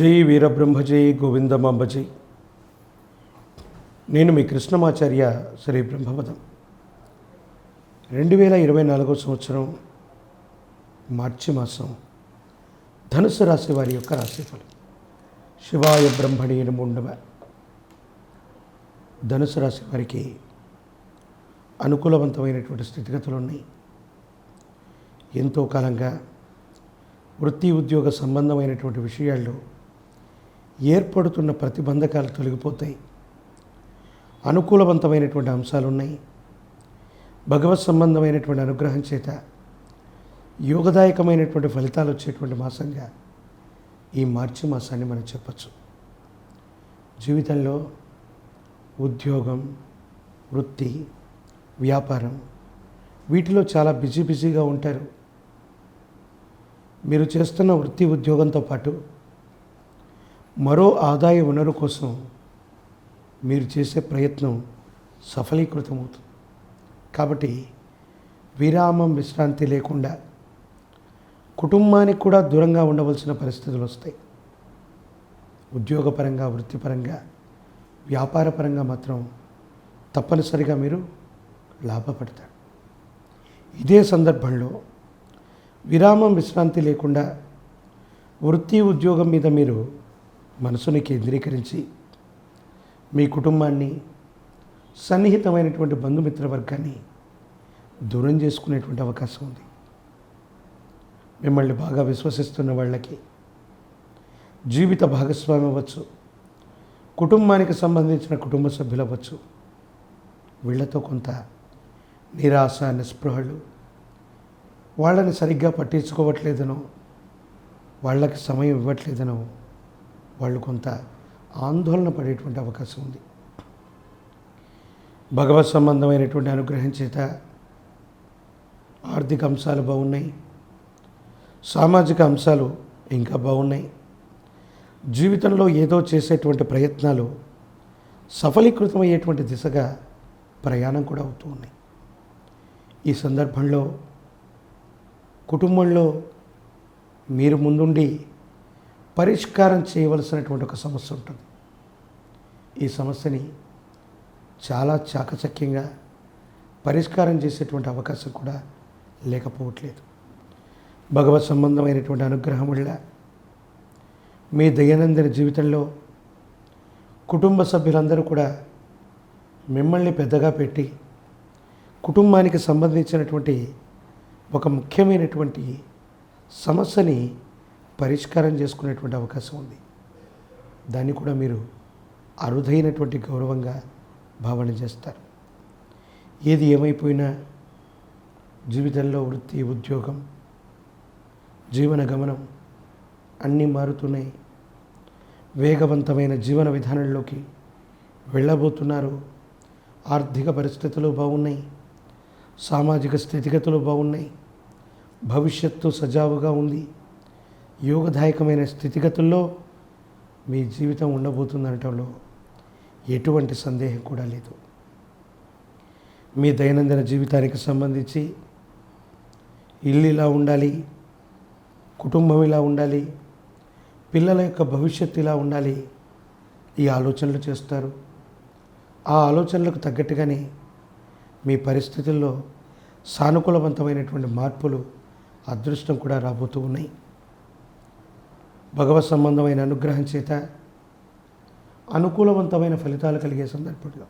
జై వీరబ్రహ్మజై గోవిందమాంబజై. నేను మీ కృష్ణమాచార్య శ్రీ బ్రహ్మపదం రెండు వేల ఇరవై నాలుగో సంవత్సరం మార్చి మాసం ధనుసు రాశి వారి యొక్క రాశిఫలం. శివాయ బ్రహ్మణి ఉండవ ధనుసు రాశి వారికి అనుకూలవంతమైనటువంటి స్థితిగతులు ఉన్నాయి. ఎంతో కాలంగా వృత్తి ఉద్యోగ సంబంధమైనటువంటి విషయాల్లో ఏర్పడుతున్న ప్రతిబంధకాలు తొలగిపోతాయి. అనుకూలవంతమైనటువంటి అంశాలు ఉన్నాయి భగవత్ సంబంధమైనటువంటి అనుగ్రహం చేత యోగదాయకమైనటువంటి ఫలితాలు వచ్చేటువంటి మాసంగా ఈ మార్చి మాసాన్ని మనం చెప్పచ్చు. జీవితంలో ఉద్యోగం వృత్తి వ్యాపారం వీటిలో చాలా బిజీ బిజీగా ఉంటారు. మీరు చేస్తున్న వృత్తి ఉద్యోగంతో పాటు మరో ఆదాయ వనరు కోసం మీరు చేసే ప్రయత్నం సఫలీకృతమవుతుంది. కాబట్టి విరామం విశ్రాంతి లేకుండా కుటుంబానికి కూడా దూరంగా ఉండవలసిన పరిస్థితులు వస్తాయి. ఉద్యోగపరంగా వృత్తిపరంగా వ్యాపారపరంగా మాత్రం తప్పనిసరిగా మీరు లాభపడతారు. ఇదే సందర్భంలో విరామం విశ్రాంతి లేకుండా వృత్తి ఉద్యోగం మీద మీరు మనసుని కేంద్రీకరించి మీ కుటుంబాన్ని సన్నిహితమైనటువంటి బంధుమిత్ర వర్గాన్ని దూరం చేసుకునేటువంటి అవకాశం ఉంది. మిమ్మల్ని బాగా విశ్వసిస్తున్న వాళ్ళకి జీవిత భాగస్వామి అవ్వచ్చు కుటుంబానికి సంబంధించిన కుటుంబ సభ్యులు అవ్వచ్చు. వీళ్ళతో కొంత నిరాశ నిస్పృహలు వాళ్ళని సరిగ్గా పట్టించుకోవట్లేదనో వాళ్ళకి సమయం ఇవ్వట్లేదనో వాళ్ళు కొంత ఆందోళన పడేటువంటి అవకాశం ఉంది. భగవత్ సంబంధమైనటువంటి అనుగ్రహం చేత ఆర్థిక అంశాలు బాగున్నాయి. సామాజిక అంశాలు ఇంకా బాగున్నాయి. జీవితంలో ఏదో చేసేటువంటి ప్రయత్నాలు సఫలీకృతమయ్యేటువంటి దిశగా ప్రయాణం కూడా అవుతూ ఉన్నాయి. ఈ సందర్భంలో కుటుంబంలో మీరు ముందుండి పరిష్కారం చేయవలసినటువంటి ఒక సమస్య ఉంటుంది. ఈ సమస్యని చాలా చాకచక్యంగా పరిష్కారం చేసేటువంటి అవకాశం కూడా లేకపోవట్లేదు. భగవత్ సంబంధమైనటువంటి అనుగ్రహం వల్ల మీ దైనందిన జీవితంలో కుటుంబ సభ్యులందరూ కూడా మిమ్మల్ని పెద్దగా పెట్టి కుటుంబానికి సంబంధించినటువంటి ఒక ముఖ్యమైనటువంటి సమస్యని పరిష్కారం చేసుకునేటువంటి అవకాశం ఉంది. దాన్ని కూడా మీరు అరుదైనటువంటి గౌరవంగా భావన చేస్తారు. ఏది ఏమైపోయినా జీవితంలో వృత్తి ఉద్యోగం జీవన గమనం అన్నీ మారుతున్నాయి. వేగవంతమైన జీవన విధానంలోకి వెళ్ళబోతున్నారు. ఆర్థిక పరిస్థితులు బాగున్నాయి. సామాజిక స్థితిగతులు బాగున్నాయి. భవిష్యత్తు సజావుగా ఉంది. యోగదాయకమైన స్థితిగతుల్లో మీ జీవితం ఉండబోతుందనటంలో ఎటువంటి సందేహం కూడా లేదు. మీ దైనందిన జీవితానికి సంబంధించి ఇల్లు ఇలా ఉండాలి కుటుంబం ఇలా ఉండాలి పిల్లల యొక్క భవిష్యత్తు ఇలా ఉండాలి ఈ ఆలోచనలు చేస్తారు. ఆ ఆలోచనలకు తగ్గట్టుగానే మీ పరిస్థితుల్లో సానుకూలవంతమైనటువంటి మార్పులు అదృష్టం కూడా రాబోతూ ఉన్నాయి. భగవత్ సంబంధమైన అనుగ్రహం చేత అనుకూలవంతమైన ఫలితాలు కలిగే సందర్భంలో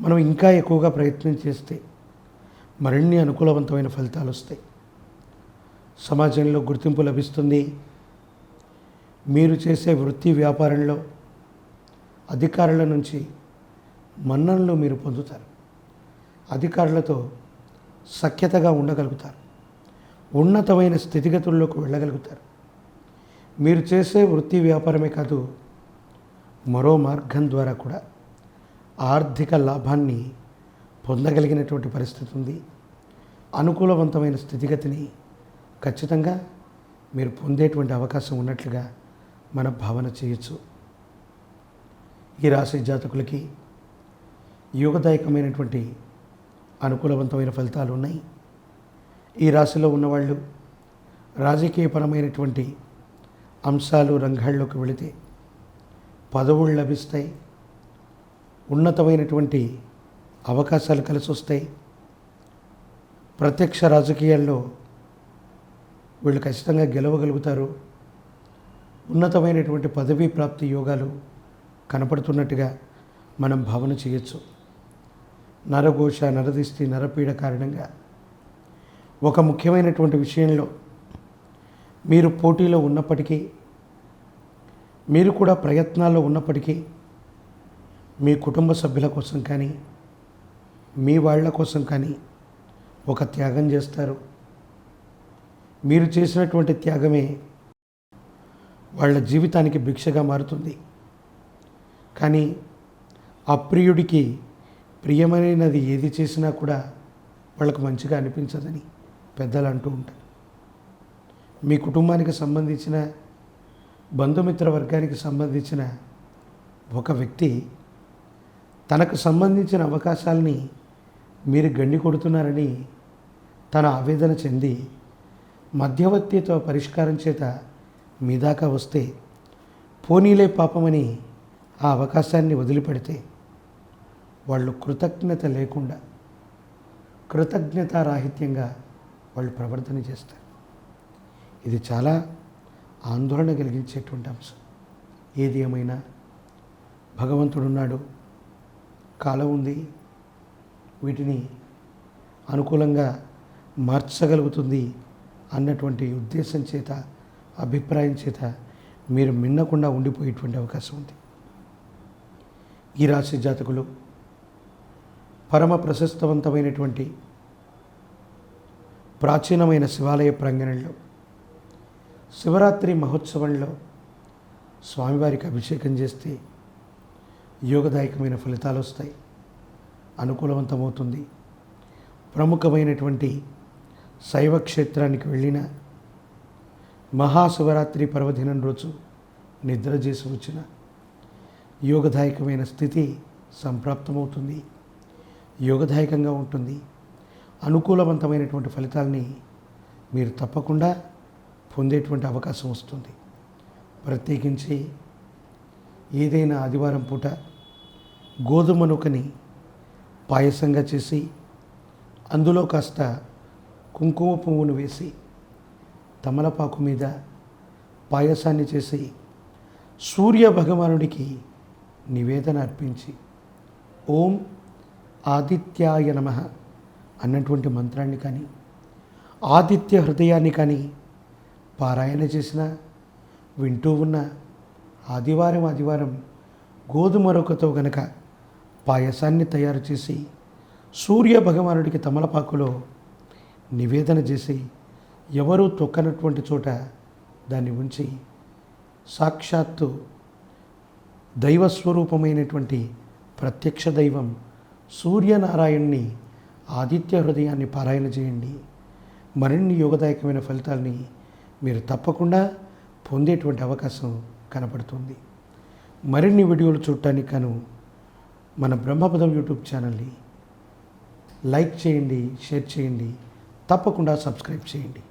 మనం ఇంకా ఎక్కువగా ప్రయత్నం చేస్తే మరిన్ని అనుకూలవంతమైన ఫలితాలు వస్తాయి. సమాజంలో గుర్తింపు లభిస్తుంది. మీరు చేసే వృత్తి వ్యాపారంలో అధికారుల నుంచి మన్ననలు మీరు పొందుతారు. అధికారులతో సఖ్యతగా ఉండగలుగుతారు. ఉన్నతమైన స్థితిగతుల్లోకి వెళ్ళగలుగుతారు. మీరు చేసే వృత్తి వ్యాపారమే కాదు మరో మార్గం ద్వారా కూడా ఆర్థిక లాభాన్ని పొందగలిగినటువంటి పరిస్థితి ఉంది. అనుకూలవంతమైన స్థితిగతిని ఖచ్చితంగా మీరు పొందేటువంటి అవకాశం ఉన్నట్లుగా మన భావన చేయొచ్చు. ఈ రాశి జాతకులకి యోగదాయకమైనటువంటి అనుకూలవంతమైన ఫలితాలు ఉన్నాయి. ఈ రాశిలో ఉన్నవాళ్ళు రాజకీయపరమైనటువంటి అంశాలు రంగాల్లోకి వెళితే పదవులు లభిస్తాయి. ఉన్నతమైనటువంటి అవకాశాలు కలిసి వస్తాయి ప్రత్యక్ష రాజకీయాల్లో వీళ్ళు ఖచ్చితంగా గెలవగలుగుతారు. ఉన్నతమైనటువంటి పదవీ ప్రాప్తి యోగాలు కనపడుతున్నట్టుగా మనం భావన చేయొచ్చు. నరఘోష నరదిష్టి నరపీడ కారణంగా ఒక ముఖ్యమైనటువంటి విషయంలో మీరు పోటీలో ఉన్నప్పటికీ మీరు కూడా ప్రయత్నాల్లో ఉన్నప్పటికీ మీ కుటుంబ సభ్యుల కోసం కానీ మీ వాళ్ళ కోసం కానీ ఒక త్యాగం చేస్తారు. మీరు చేసినటువంటి త్యాగమే వాళ్ళ జీవితానికి భిక్షగా మారుతుంది. కానీ అప్రియుడికి ప్రియమైనది ఏది చేసినా కూడా వాళ్ళకు మంచిగా అనిపించదని పెద్దలు అంటూ ఉంటారు. మీ కుటుంబానికి సంబంధించిన బంధుమిత్ర వర్గానికి సంబంధించిన ఒక వ్యక్తి తనకు సంబంధించిన అవకాశాలని మీరు గండి కొడుతున్నారని తన ఆవేదన చెంది మధ్యవర్తితో పరిష్కారం చేత మీ దాకా వస్తే పోనీలే పాపమని ఆ అవకాశాన్ని వదిలిపెడితే వాళ్ళు కృతజ్ఞత లేకుండా కృతజ్ఞతారాహిత్యంగా వాళ్ళు ప్రవర్తన చేస్తారు. ఇది చాలా ఆందోళన కలిగించేటువంటి అంశం. ఏది ఏమైనా భగవంతుడు ఉన్నాడు కాలం ఉంది వీటిని అనుకూలంగా మార్చగలుగుతుంది అన్నటువంటి ఉద్దేశం చేత అభిప్రాయం చేత మీరు మిన్నకుండా ఉండిపోయేటువంటి అవకాశం ఉంది. ఈ రాశి జాతకులు పరమ ప్రశస్తవంతమైనటువంటి ప్రాచీనమైన శివాలయ ప్రాంగణంలో శివరాత్రి మహోత్సవంలో స్వామివారికి అభిషేకం చేస్తే యోగదాయకమైన ఫలితాలు వస్తాయి. అనుకూలవంతమవుతుంది. ప్రముఖమైనటువంటి శైవ క్షేత్రానికి వెళ్ళిన మహాశివరాత్రి పర్వదినం రోజు నిద్ర చేసి వచ్చిన యోగదాయకమైన స్థితి సంప్రాప్తమవుతుంది. యోగదాయకంగా ఉంటుంది. అనుకూలవంతమైనటువంటి ఫలితాల్ని మీరు తప్పకుండా పొందేటువంటి అవకాశం వస్తుంది. ప్రత్యేకించి ఏదైనా ఆదివారం పూట గోధుమ నూకని పాయసంగా చేసి అందులో కాస్త కుంకుమ పువ్వును వేసి తమలపాకు మీద పాయసాన్ని చేసి సూర్య భగవానుడికి నివేదన అర్పించి ఓం ఆదిత్యాయ నమ అన్నటువంటి మంత్రాన్ని కానీ ఆదిత్య హృదయాన్ని కానీ పారాయణ చేసిన వింటూ ఉన్న ఆదివారం ఆదివారం గోధుమ రొక్కతో గనక పాయసాన్ని తయారు చేసి సూర్య భగవానుడికి తమలపాకులో నివేదన చేసి ఎవరూ తొక్కనటువంటి చోట దాన్ని ఉంచి సాక్షాత్తు దైవస్వరూపమైనటువంటి ప్రత్యక్ష దైవం సూర్యనారాయణ్ణి ఆదిత్య హృదయాన్ని పారాయణ చేయండి. మరిన్ని యోగదాయకమైన ఫలితాల్ని మీరు తప్పకుండా పొందేటువంటి అవకాశం కనపడుతుంది. మరిన్ని వీడియోలు చూడటానికి గాను మన బ్రహ్మపదం యూట్యూబ్ ఛానల్ని లైక్ చేయండి షేర్ చేయండి తప్పకుండా సబ్స్క్రైబ్ చేయండి.